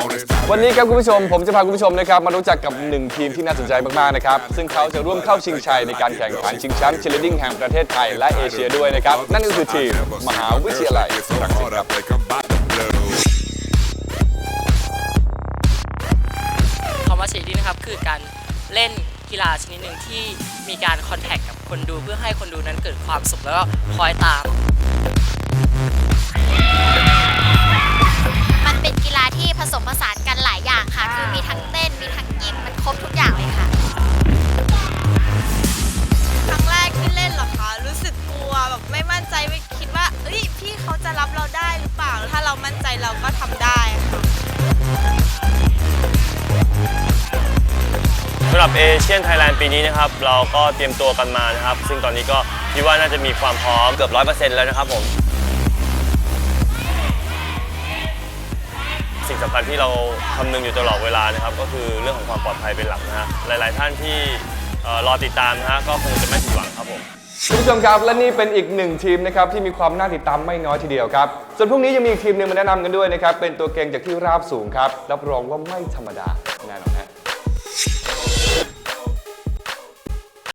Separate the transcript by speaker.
Speaker 1: on it. Stop
Speaker 2: วันนี้ครับคุณผู้ชมผมจะพาคุณผู้ชมนะครับมารู้จักกับหนึ่งทีมที่น่าสนใจมากๆนะครับซึ่งเขาจะร่วมเข้าชิงชัยในการแข่งขันชิงแชมป์เชลดิ้งแห่งประเทศไทยและเอเชียด้วยนะครับนั่นก็คือทีมมหาวิทยาลัย
Speaker 1: It's so
Speaker 2: รังสิต
Speaker 1: hard,
Speaker 2: ครับ
Speaker 1: I think I'm about to blow.
Speaker 3: คำว่าเชดดิ้งนะครับคือการเล่นกีฬาชนิดหนึ่งที่มีการคอนแทคกับคนดูเพื่อให้คนดูนั้นเกิดความสุขแล้วก็คอยตาม
Speaker 4: รบทุกอย่างเลยค่ะ
Speaker 5: ครั้งแรกที่เล่นเหรอคะ รู้สึกกลัวแบบไม่มั่นใจไม่คิดว่า เอ้ยพี่เขาจะรับเราได้หรือเปล่า ถ้าเรามั่นใจเราก็ทำได้ค่ะ
Speaker 6: สำหรับเอเชียนไทยแลนด์ปีนี้นะครับ เราก็เตรียมตัวกันมานะครับ ซึ่งตอนนี้ก็คิดว่าน่าจะมีความพร้อมเกือบร้อยเปอร์เซ็นต์แล้วนะครับผม สิ่งสำคัญที่เราคำนึงอยู่ตลอดเวลานะครับ ก็คือเรื่องของความปลอดภัยเป็นหลักนะฮะหลาย ๆ ท่านที่เอ่อรอติดตามนะฮะก็คงจะไม่ผิดหวังครับผม
Speaker 2: คุณผู้ชมครับและนี่เป็นอีกหนึ่งทีมนะครับที่มีความน่าติดตามไม่น้อยทีเดียวครับส่วนพรุ่งนี้ยังมีอีกทีมหนึ่งมาแนะนำกันด้วยนะครับเป็นตัวเก่งจากที่ราบสูงครับรับรองว่าไม่ธรรมดา